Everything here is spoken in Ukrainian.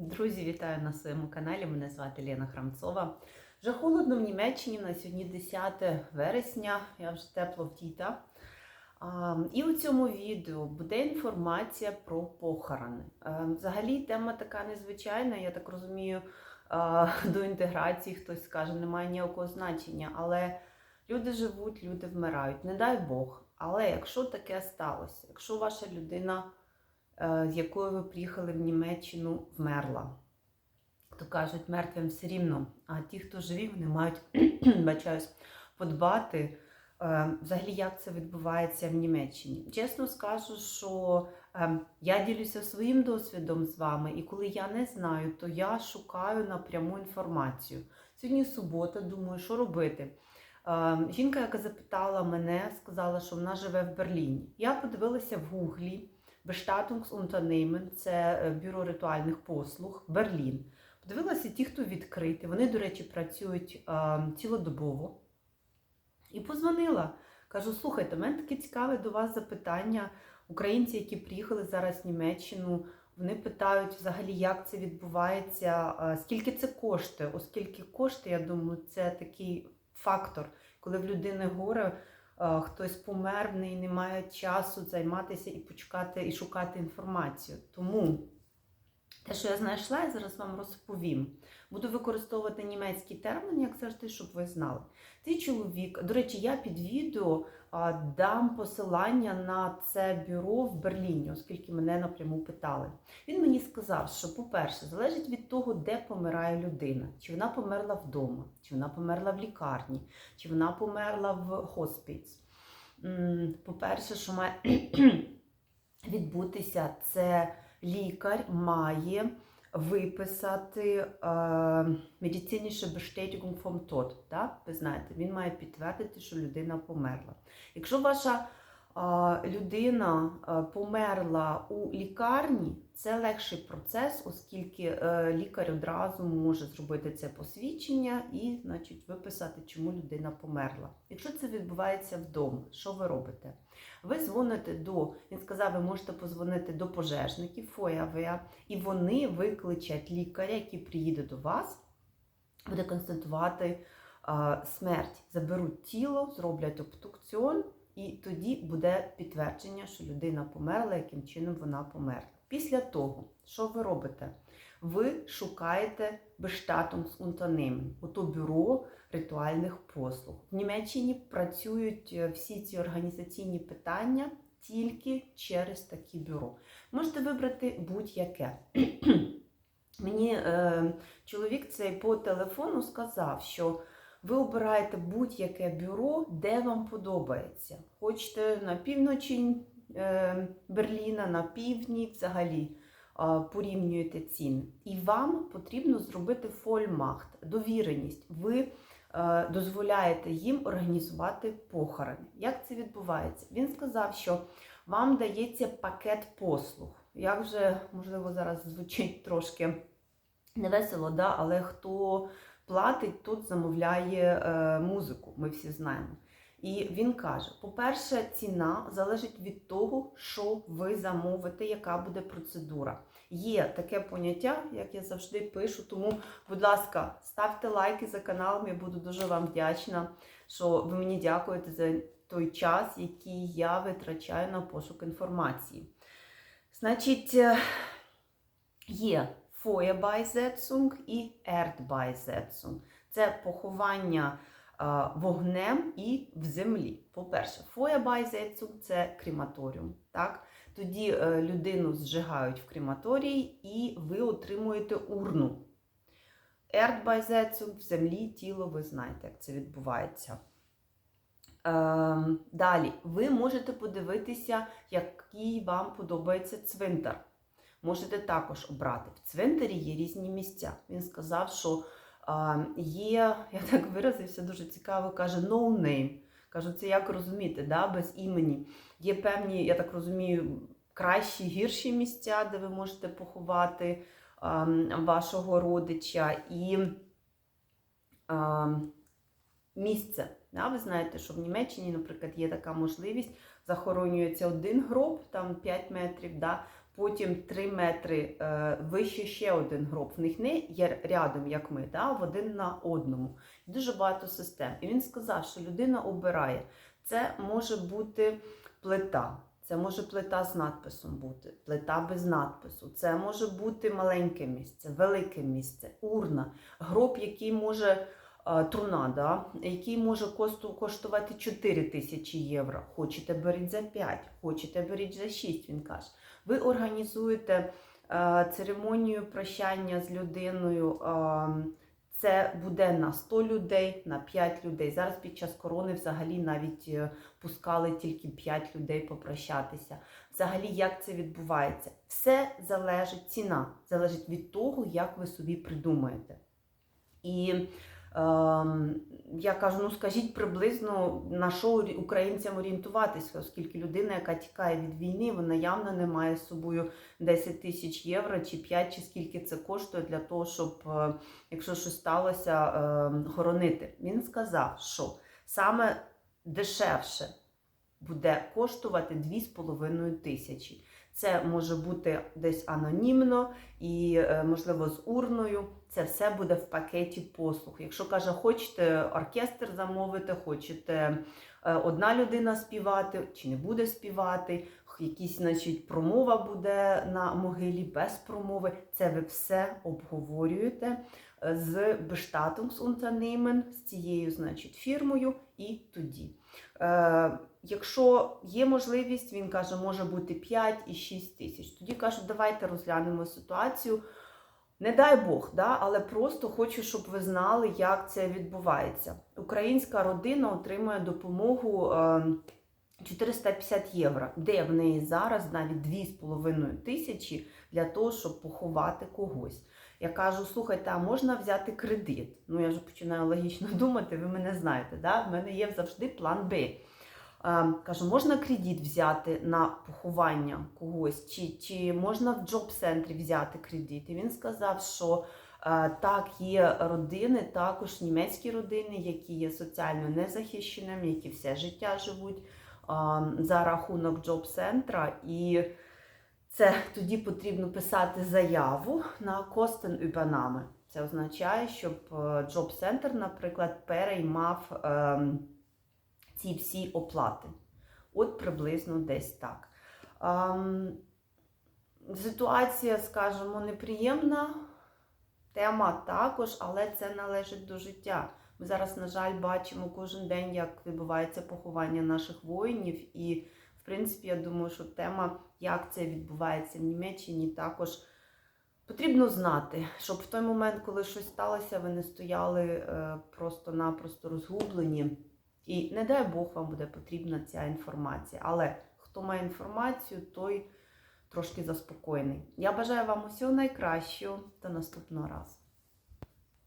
Друзі, вітаю на своєму каналі. Мене звати Лена Храмцова. Вже холодно в Німеччині. На сьогодні 10 вересня. Я вже тепло вдіта. А, І у цьому відео буде інформація про похорони. Взагалі тема така незвичайна. Я так розумію, до інтеграції хтось скаже, немає ніякого значення. Але люди живуть, люди вмирають. Не дай Бог. Але якщо таке сталося, якщо ваша людина з якою ви приїхали в Німеччину, вмерла. То кажуть, мертвим все рівно. А ті, хто живі, вони мають бачаюсь, подбати, е, взагалі, як це відбувається в Німеччині. Чесно скажу, що е, я ділюся своїм досвідом з вами, і коли я не знаю, то я шукаю напряму інформацію. Сьогодні субота, думаю, що робити. Е, Жінка, яка запитала мене, сказала, що вона живе в Берліні. Я подивилася в Гуглі. Bestattungsunternehmen – це е, бюро ритуальних послуг Берлін. Подивилася ті, хто відкриті. Вони, до речі, працюють е, цілодобово. І позвонила. Кажу: слухайте, мене таке цікаве до вас запитання. Українці, які приїхали зараз в Німеччину, вони питають взагалі, як це відбувається, е, скільки це коштує. Оскільки кошти, я думаю, це такий фактор, коли в людини горе. Е, хтось помер, в неї немає часу займатися і почекати, і шукати інформацію. Тому те, що я знайшла, я зараз вам розповім. Буду використовувати німецький термін, як завжди, щоб ви знали. Цей чоловік, до речі, я під відео дам посилання на це бюро в Берліні, оскільки мене напряму питали. Він мені сказав, що, по-перше, залежить від того, де помирає людина, чи вона померла вдома, чи вона померла в лікарні, чи вона померла в хоспіц. По-перше, що має відбутися, це лікар має виписати медициніше Bestätigung vom Tod. Да? Ви знаєте, він має підтвердити, що людина померла. Якщо ваша людина померла у лікарні, це легший процес, оскільки е, лікар одразу може зробити це посвідчення і, значить, виписати, чому людина померла. Якщо це відбувається вдома, що ви робите? Ви дзвоните до, він сказав, ви можете позвонити до пожежників, ФОЯВЕА, і вони викличуть лікаря, який приїде до вас, буде констатувати смерть. Заберуть тіло, зроблять обдукціон, і тоді буде підтвердження, що людина померла, яким чином вона померла. Після того, що ви робите? Ви шукаєте Bestattungsunternehmen, ото бюро ритуальних послуг. В Німеччині працюють е, всі ці організаційні питання тільки через такі бюро. Можете вибрати будь-яке. Мені е, чоловік цей по телефону сказав, що ви обираєте будь-яке бюро, де вам подобається. Хочете на півночі е, Берліна, на півдні взагалі порівнюєте ціни. І вам потрібно зробити фольмахт, довіреність. Ви е, дозволяєте їм організувати похорони. Як це відбувається? Він сказав, що вам дається пакет послуг. Як вже, можливо, зараз звучить трошки невесело, да? але хто платить, тут замовляє е, музику, ми всі знаємо. І він каже: по-перше, ціна залежить від того, що ви замовите, яка буде процедура. Є таке поняття, як я завжди пишу. Тому, будь ласка, ставте лайки за каналом, я буду дуже вам вдячна, що ви мені дякуєте за той час, який я витрачаю на пошук інформації. Значить, е, є Feuerbeisetzung і Erdbeisetzung. Це поховання е, вогнем і в землі. По-перше, Feuerbeisetzung – це крематоріум. Так? Тоді е, людину зжигають в крематорії і ви отримуєте урну. Erdbeisetzung – в землі тіло, ви знаєте, як це відбувається. Ем, Далі, ви можете подивитися, який вам подобається цвинтар. Можете також обрати. В цвинтарі є різні місця. Він сказав, що є, я так виразився, дуже цікаво, каже, no name. Кажу, це як розуміти, да, без імені. Є певні, я так розумію, кращі, гірші місця, де ви можете поховати а, вашого родича. І а, місце. Да? Ви знаєте, що в Німеччині, наприклад, є така можливість, захоронюється один гроб, там 5 метрів, да? Потім 3 метри е, вище ще один гроб. В них не є рядом, як ми, да, в один на одному. Дуже багато систем. І він сказав, що людина обирає. Це може бути плита. Це може плита з надписом бути, плита без надпису. Це може бути маленьке місце, велике місце, урна, гроб, який може е, труна, да? який може коштувати 4 тисячі євро. Хочете беріть за 5, хочете беріть за 6, він каже. Ви організуєте е, церемонію прощання з людиною. е, це буде на 100 людей, на 5 людей. Зараз під час корони взагалі навіть пускали тільки 5 людей попрощатися. Взагалі, як це відбувається? Все залежить, ціна залежить від того, як ви собі придумаєте. І я кажу: ну скажіть приблизно на що українцям орієнтуватися, оскільки людина, яка тікає від війни, вона явно не має з собою 10 тисяч євро чи 5, чи скільки це коштує для того, щоб, е, якщо щось сталося, е, хоронити. Він сказав, що саме дешевше буде коштувати 2,5 тисячі. Це може бути десь анонімно і, е, можливо, з урною. Це все буде в пакеті послуг. Якщо каже, хочете оркестр замовити, хочете е, одна людина співати чи не буде співати, якісь, значить, промова буде на могилі без промови. Це ви все обговорюєте е, з Bestatungsunternehmen, з цією, значить, фірмою і тоді. Якщо є можливість, він каже, може бути 5 і 6 тисяч. Тоді кажуть, давайте розглянемо ситуацію. Не дай Бог, да? але просто хочу, щоб ви знали, як це відбувається. Українська родина отримує допомогу е, 450 євро, де в неї зараз навіть 2,5 тисячі для того, щоб поховати когось. Я кажу, слухайте, а можна взяти кредит? Ну, я вже починаю логічно думати, ви мене знаєте, да? в мене є завжди план Б. Е, Кажу, можна кредит взяти на поховання когось, чи, чи можна в джоб-центрі взяти кредит? І він сказав, що е, так, є родини, також німецькі родини, які є соціально незахищеними, які все життя живуть е, за рахунок джоб-центра. І це тоді потрібно писати заяву на костен-übernahme. Це означає, щоб е, джоб-центр, наприклад, переймав. Ці всі оплати. От приблизно десь так. Ситуація, скажімо, неприємна. Тема також, але це належить до життя. Ми зараз, на жаль, бачимо кожен день, як відбувається поховання наших воїнів. І, в принципі, я думаю, що тема, як це відбувається в Німеччині, також потрібно знати, щоб в той момент, коли щось сталося, ви не стояли е, просто-напросто розгублені. І не дай Бог вам буде потрібна ця інформація. Але хто має інформацію, той трошки заспокоєний. Я бажаю вам усього найкращого до наступного разу.